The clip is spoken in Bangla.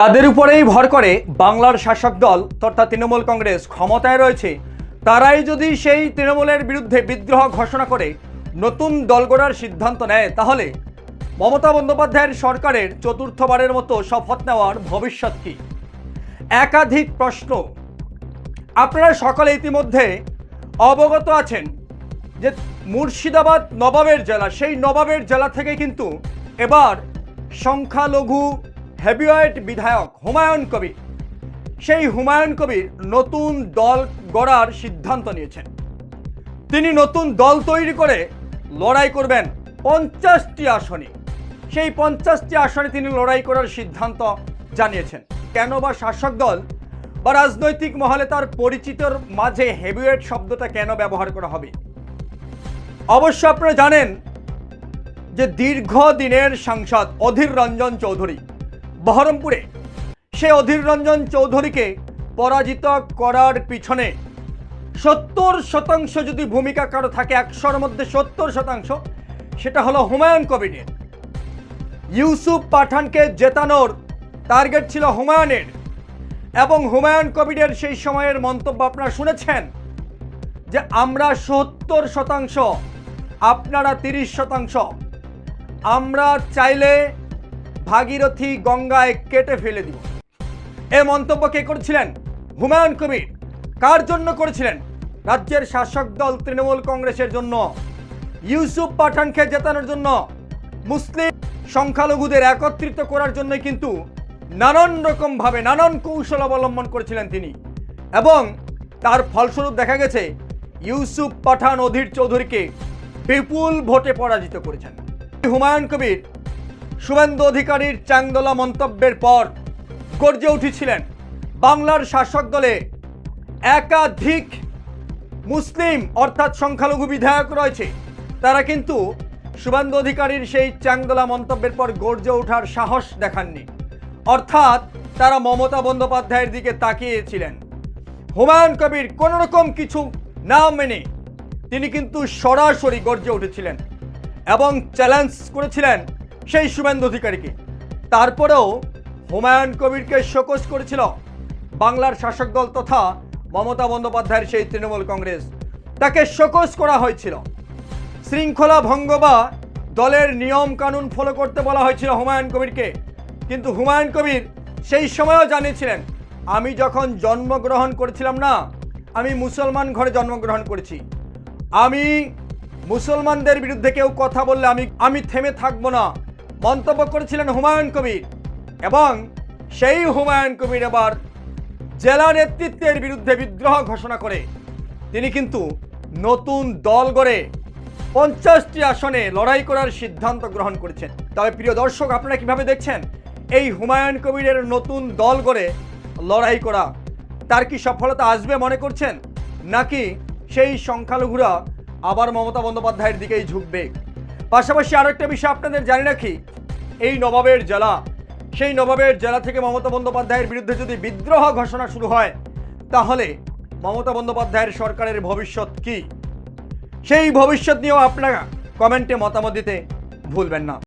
তাদের উপরেই ভর করে বাংলার শাসক দল, তথা তৃণমূল কংগ্রেস ক্ষমতায় রয়েছে। তারাই যদি সেই তৃণমূলের বিরুদ্ধে বিদ্রোহ ঘোষণা করে নতুন দল গড়ার সিদ্ধান্ত নেয়, তাহলে মমতা বন্দ্যোপাধ্যায়ের সরকারের চতুর্থবারের মতো শপথ নেওয়ার ভবিষ্যৎ কী? একাধিক প্রশ্ন। আপনারা সকলে ইতিমধ্যে অবগত আছেন যে মুর্শিদাবাদ নবাবের জেলা, সেই নবাবের জেলা থেকে কিন্তু এবার সংখ্যালঘু হেভিওয়েট বিধায়ক হুমায়ুন কবির। সেই হুমায়ুন কবির নতুন দল গড়ার সিদ্ধান্ত নিয়েছেন। তিনি নতুন দল তৈরি করে লড়াই করবেন পঞ্চাশটি আসনে। সেই পঞ্চাশটি আসনে তিনি লড়াই করার সিদ্ধান্ত জানিয়েছেন। কেন বা শাসক দল বা রাজনৈতিক মহলে তার পরিচিতর মাঝে হেভিওয়েট শব্দটা কেন ব্যবহার করা হবে? অবশ্য আপনারা জানেন যে দীর্ঘদিনের সাংসদ অধীর রঞ্জন চৌধুরী বহরমপুরে। সে অধীর রঞ্জন চৌধুরীকে পরাজিত করার পিছনে সত্তর শতাংশ যদি ভূমিকা কারও থাকে, একশোর মধ্যে সত্তর শতাংশ, সেটা হলো হুমায়ুন কবিরের। ইউসুফ পাঠানকে জেতানোর টার্গেট ছিল হুমায়ুনের এবং হুমায়ুন কবিরের সেই সময়ের মন্তব্য আপনারা শুনেছেন যে আমরা সত্তর শতাংশ, আপনারা তিরিশ শতাংশ, আমরা চাইলে ভাগীরথী গঙ্গায় কেটে ফেলে দিব। এ মন্তব্য কে করেছিলেন? হুমায়ুন কবির। কার জন্য করেছিলেন? রাজ্যের শাসক দল তৃণমূল কংগ্রেসের জন্য। ইউসুফ পাঠানকে জেতানোর জন্য। মুসলিম সংখ্যালঘুদের একত্রিত করার জন্য কিন্তু নানান রকমভাবে নানান কৌশল অবলম্বন করেছিলেন তিনি। এবং তার ফলস্বরূপ দেখা গেছে, ইউসুফ পাঠান অধীর চৌধুরীকে বিপুল ভোটে পরাজিত করেছেন। হুমায়ুন কবির শুভেন্দু অধিকারীর চাংদোলা মন্তব্যের পর গর্জে উঠেছিলেন বাংলার শাসক দলে একাধিক মুসলিম, অর্থাৎ সংখ্যালঘু বিধায়ক রয়েছে। তারা কিন্তু শুভেন্দু অধিকারীর সেই চাংদোলা মন্তব্যের পর গর্জে ওঠার সাহস দেখাননি। অর্থাৎ তারা মমতা বন্দ্যোপাধ্যায়ের দিকে তাকিয়েছিলেন। হুমায়ুন কবির কোনো রকম কিছু না মেনে তিনি কিন্তু সরাসরি গর্জে উঠেছিলেন এবং চ্যালেঞ্জ করেছিলেন সেই শুভেন্দু অধিকারীকে তারপরেও হুমায়ুন কবিরকে শোকজ করেছিল বাংলার শাসক দল তথা মমতা বন্দ্যোপাধ্যায়ের সেই তৃণমূল কংগ্রেস। তাকে শোকজ করা হয়েছিল। শৃঙ্খলা ভঙ্গ বা দলের নিয়ম কানুন ফলো করতে বলা হয়েছিল হুমায়ুন কবিরকে। কিন্তু হুমায়ুন কবির সেই সময়ও জানিয়েছিলেন, আমি যখন জন্মগ্রহণ করেছিলাম না, আমি মুসলমান ঘরে জন্মগ্রহণ করেছি। আমি মুসলমানদের বিরুদ্ধে কেউ কথা বললে আমি আমি থেমে থাকব না। মন্তব্য করেছিলেন হুমায়ুন কবির এবং সেই হুমায়ুন কবির এবার জেলা নেতৃত্বের বিরুদ্ধে বিদ্রোহ ঘোষণা করে। তিনি কিন্তু নতুন দল গড়ে পঞ্চাশটি আসনে লড়াই করার সিদ্ধান্ত গ্রহণ করেছেন। তবে প্রিয় দর্শক, আপনারা কীভাবে দেখছেন? এই হুমায়ুন কবিরের নতুন দল গড়ে লড়াই করা, তার কি সফলতা আসবে মনে করছেন? নাকি সেই সংখ্যালঘুরা আবার মমতা বন্দ্যোপাধ্যায়ের দিকেই ঝুঁকবে? পাশাপাশি আরও একটা বিষয় আপনাদের জানি রাখি এই নবাবের জেলা সেই নবাবের জেলা থেকে মমতা বন্দ্যোপাধ্যায়ের বিরুদ্ধে যদি বিদ্রোহ ঘোষণা শুরু হয়, তাহলে মমতা বন্দ্যোপাধ্যায়ের সরকারের ভবিষ্যৎ কি? সেই ভবিষ্যৎ নিয়েও আপনারা কমেন্টে মতামত দিতে ভুলবেন না।